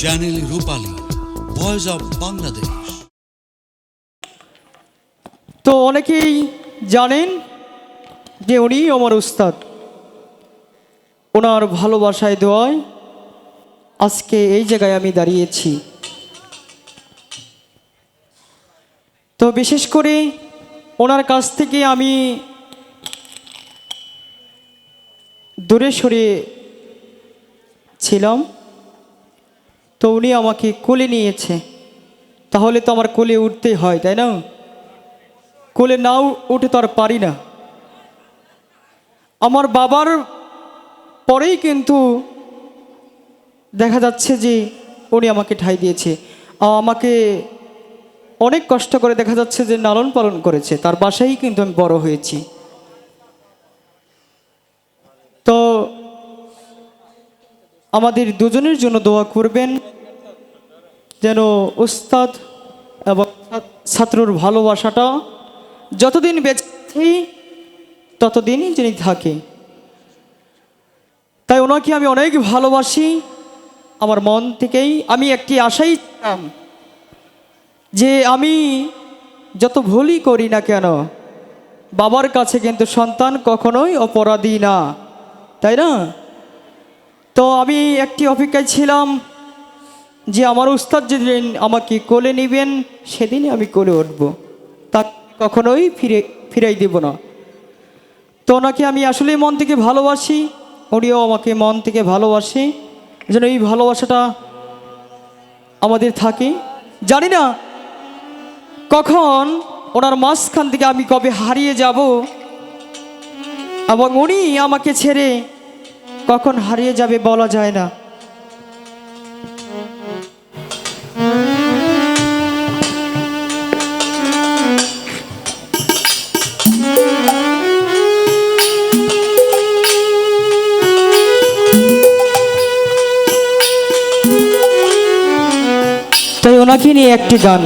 Channel Rupali voice of Bangladesh তো অনেকেই জানেন যে উনি আমার উস্তাদ। ওনার ভালোবাসায় দোয়ায় আজকে এই জায়গায় আমি দাঁড়িয়েছি। তো বিশেষ করে ওনার কাছ থেকে আমি দূরে সরে ছিলাম। তো উনি আমাকে কোলে নিয়েছে। তাহলে তো আমার কোলে উঠতেই হয়, তাই না? কোলে নাও উঠে তো আর পারি না। আমার বাবার পরেই কিন্তু দেখা যাচ্ছে যে উনি আমাকে ঠাই দিয়েছে। আমাকে অনেক কষ্ট করে দেখা যাচ্ছে যে লালন পালন করেছে। তার বাসায় কিন্তু আমি বড় হয়েছি। তো আমাদের দুজনের জন্য দোয়া করবেন। যেন উস্তাদ এবং ছাত্রর ভালোবাসাটা যতদিন বেঁচে ততদিনই যিনি থাকে। তাই ওনাকে আমি অনেক ভালোবাসি। আমার মন থেকেই আমি একটি আশাই ছিলাম যে আমি যত ভুলই করি না কেন, বাবার কাছে কিন্তু সন্তান কখনোই অপরাধী না, তাই না? তো আমি একটি অপেক্ষায় ছিলাম। যে আমার উস্তাদ যেদিন আমাকে কোলে নেবেন, সেদিনই আমি কোলে উঠব। তা কখনোই ফিরে, ফিরাই দেব না। তো ওনাকে আমি আসলেই মন থেকে ভালোবাসি, উনিও আমাকে মন থেকে ভালোবাসে। যেন এই ভালোবাসাটা আমাদের থাকে। জানি না কখন ওনার মাঝখান থেকে আমি কবে হারিয়ে যাব, এবং উনি আমাকে ছেড়ে কখন হারিয়ে যাবে বলা যায় না। ওনাকে নিয়ে একটি গান।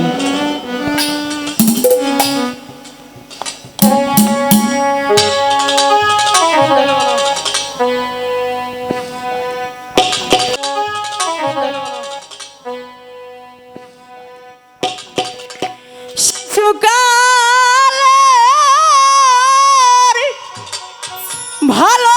ভালো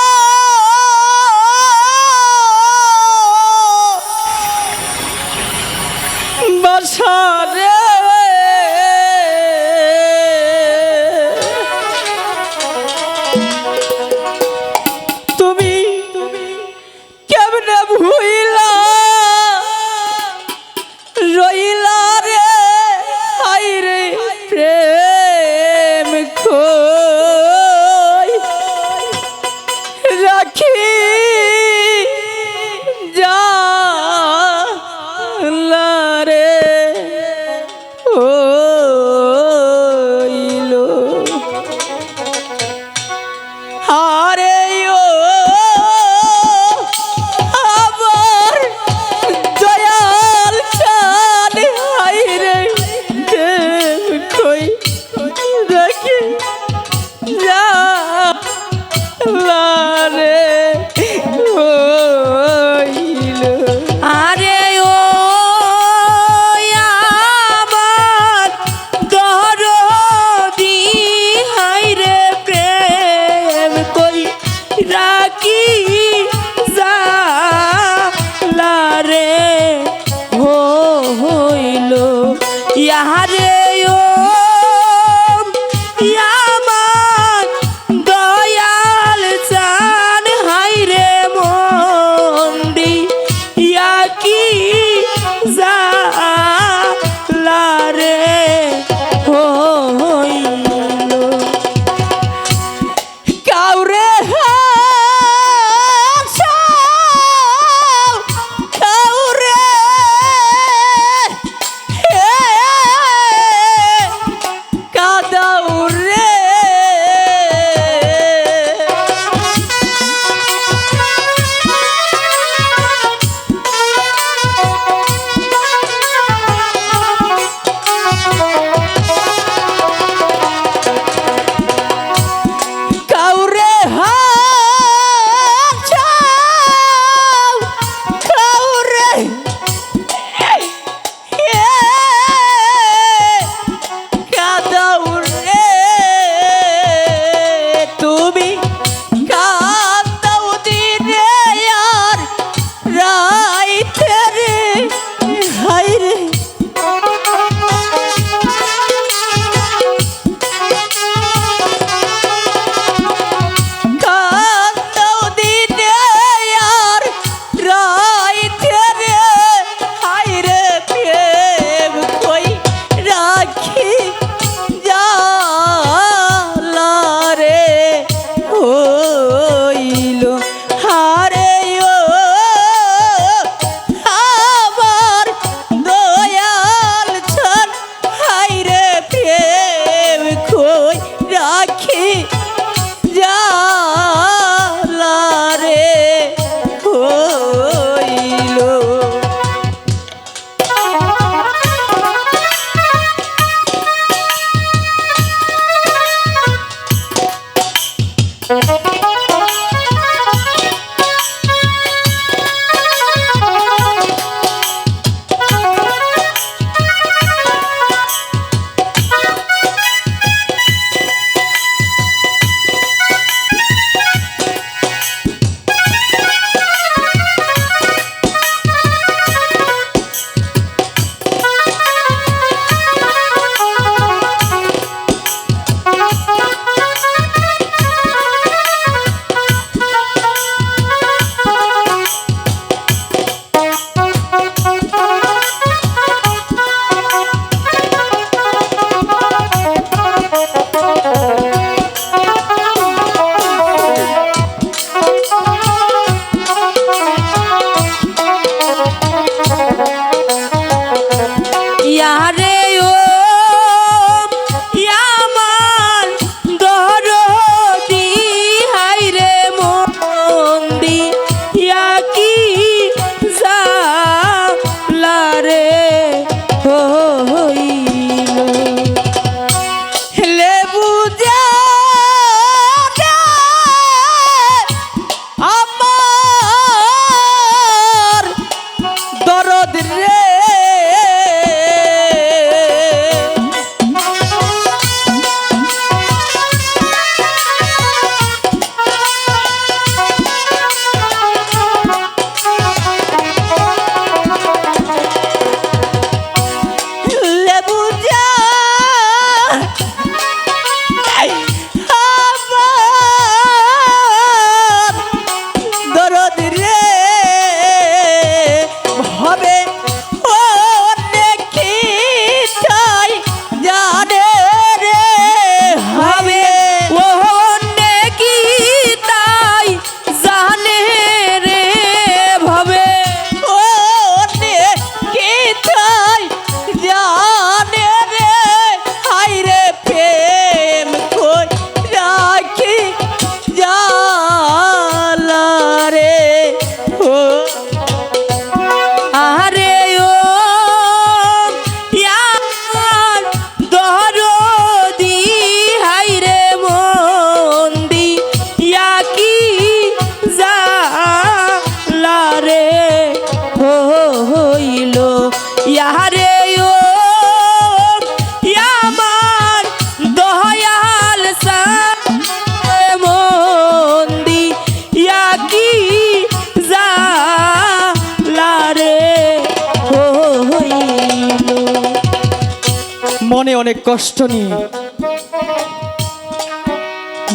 মনে অনেক কষ্ট নিয়ে,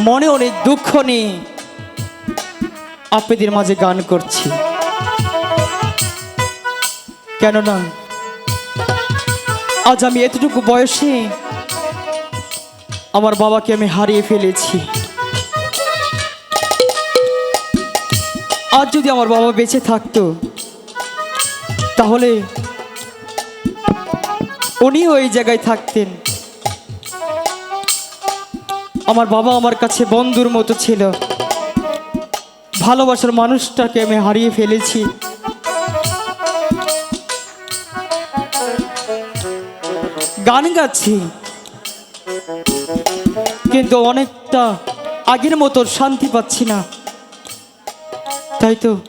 মনে অনেক দুঃখ নিয়ে আপনাদের মাঝে গান করছি। কেননা আজ আমি এতটুকু বয়সে আমার বাবাকে আমি হারিয়ে ফেলেছি। আজ যদি আমার বাবা বেঁচে থাকতো, তাহলে উনিও ওই জায়গায় থাকতেন। আমার বাবা আমার কাছে বন্ধুর মতো ছিল। ভালোবাসার মানুষটাকে আমি হারিয়ে ফেলেছি। গান গাচ্ছি। কিন্তু অনেকটা আগের মতো শান্তি পাচ্ছি না। তাই তো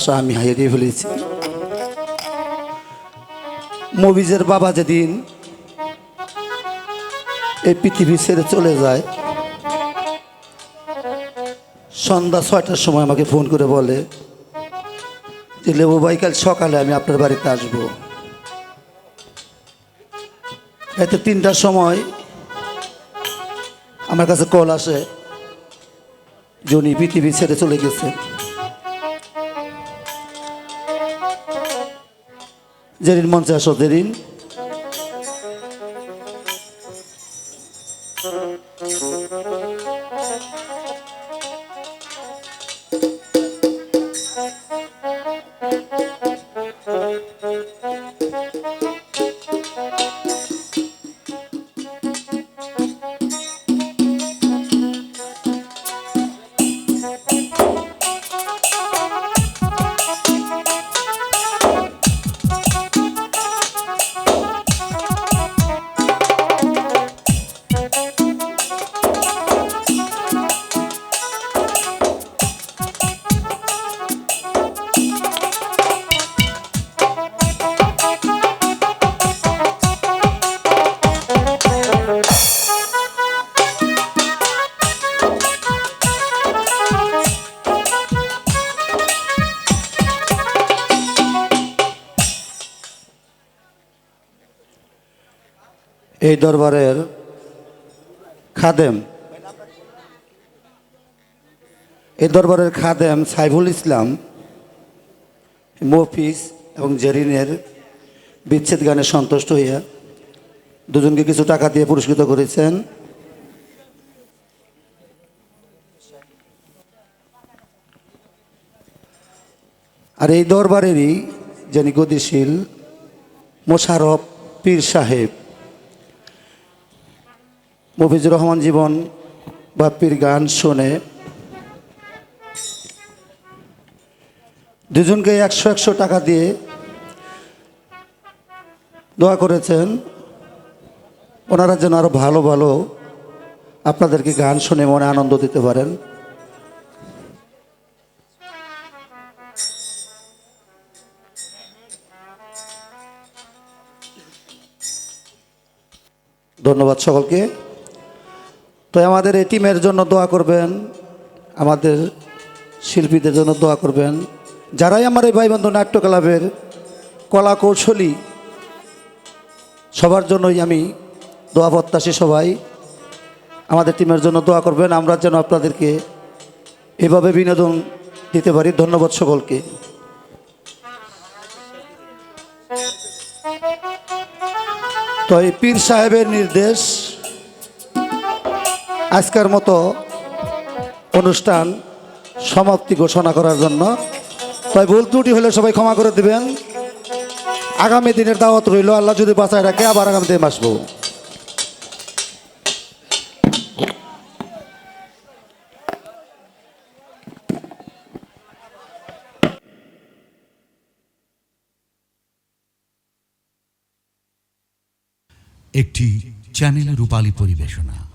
বাসা আমি হারিয়ে ফেলেছি। মবিজের বাবা যেদিন এই পৃথিবী ছেড়ে চলে যায়, সন্ধ্যা ছয়টার সময় আমাকে ফোন করে বলে যে, লেবু ভাই, কাল সকালে আমি আপনার বাড়িতে আসব। এতে তিনটার সময় আমার কাছে কল আসে উনি পৃথিবী ছেড়ে চলে গেছে জেরিন মঞ্চে আসো জেরিন এই দরবারের খাদেম। এই দরবারের খাদেম সাইফুল ইসলাম মফিস এবং জেরিনের বিচ্ছেদ গানে সন্তুষ্ট হইয়া দুজনকে কিছু টাকা দিয়ে পুরস্কৃত করেছেন। আর এই দরবারেরই যিনি গতিশীল মোশারফ পীর সাহেব মফিজুর রহমান জীবন বাপ্পির গান শুনে। দুজনকে একশো একশো টাকা দিয়ে দোয়া করেছেন। ওনারা যেন আরও ভালো ভালো আপনাদেরকে গান শুনে মনে আনন্দ দিতে পারেন। ধন্যবাদ সকলকে। তো আমাদের এই টিমের জন্য দোয়া করবেন, আমাদের শিল্পীদের জন্য দোয়া করবেন। যারাই আমার এই ভাইবন্ধু নাট্য ক্লাবের কলা কৌশলী, সবার জন্যই আমি দোয়া প্রত্যাশী সবাই, আমাদের টিমের জন্য দোয়া করবেন। আমরা যেন আপনাদেরকে এভাবে বিনোদন দিতে পারি। ধন্যবাদ সকলকে। তো এই পীর সাহেবের নির্দেশ আজকের মতো অনুষ্ঠান সমাপ্তি ঘোষণা করার জন্য। তাই ভুল ত্রুটি হলে সবাই ক্ষমা করে দিবেন। আগামী দিনের দাওয়াত রইল, আল্লাহ যদি বাঁচায় রাখে, আবার আগামী দিন আসব। একটি চ্যানেল রূপালী পরিবেশনা।